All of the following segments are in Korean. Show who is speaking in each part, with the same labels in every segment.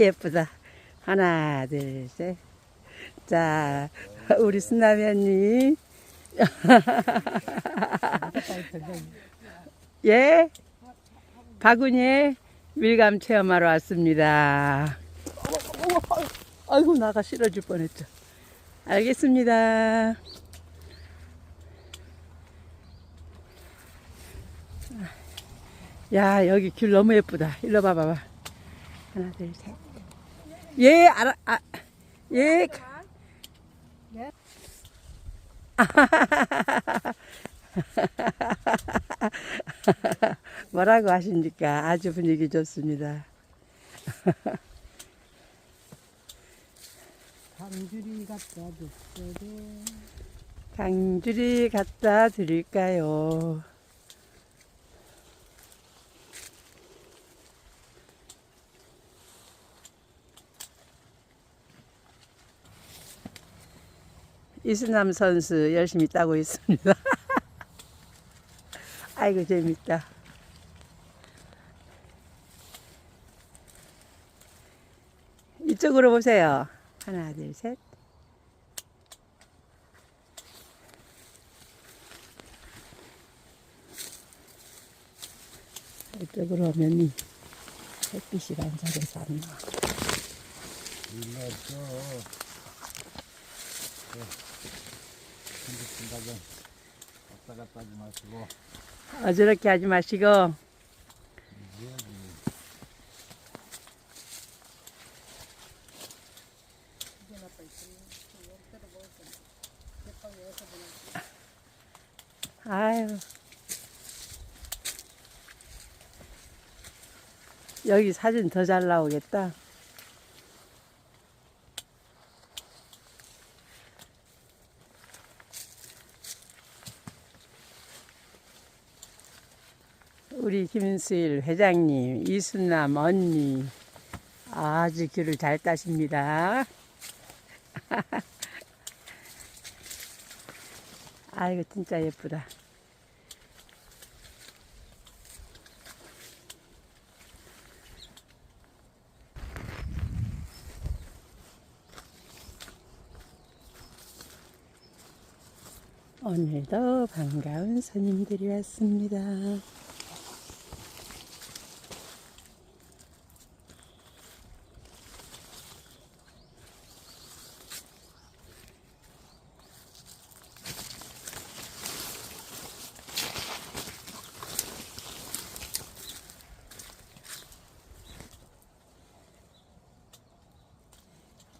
Speaker 1: 예쁘다. 하나, 둘, 셋. 자, 우리 순남이 언니. 예? 바구니에 밀감 체험하러 왔습니다. 아이고, 나가 실어줄 뻔했죠. 알겠습니다. 야, 여기 길 너무 예쁘다. 일로 봐봐봐. 하나, 둘, 셋. 예, 알아, 아, 예. 뭐라고 하십니까? 아주 분위기 좋습니다.
Speaker 2: 강줄이 갖다 줬어도
Speaker 1: 강줄이 갖다 드릴까요? 이수남 선수 열심히 따고 있습니다. 아이고 재밌다. 이쪽으로 보세요. 하나, 둘, 셋. 이쪽으로 오면 햇빛이 반사돼서 안 나와.
Speaker 3: 생각은 왔다 갔다 하지 마시고
Speaker 1: 어저렇게 하지 마시고. 아유. 여기 사진 더 잘 나오겠다 우리 김수일 회장님, 이순남 언니 아주 귤을 잘 따십니다. 아이고 진짜 예쁘다. 오늘도 반가운 손님들이 왔습니다.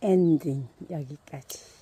Speaker 1: 엔딩 여기까지.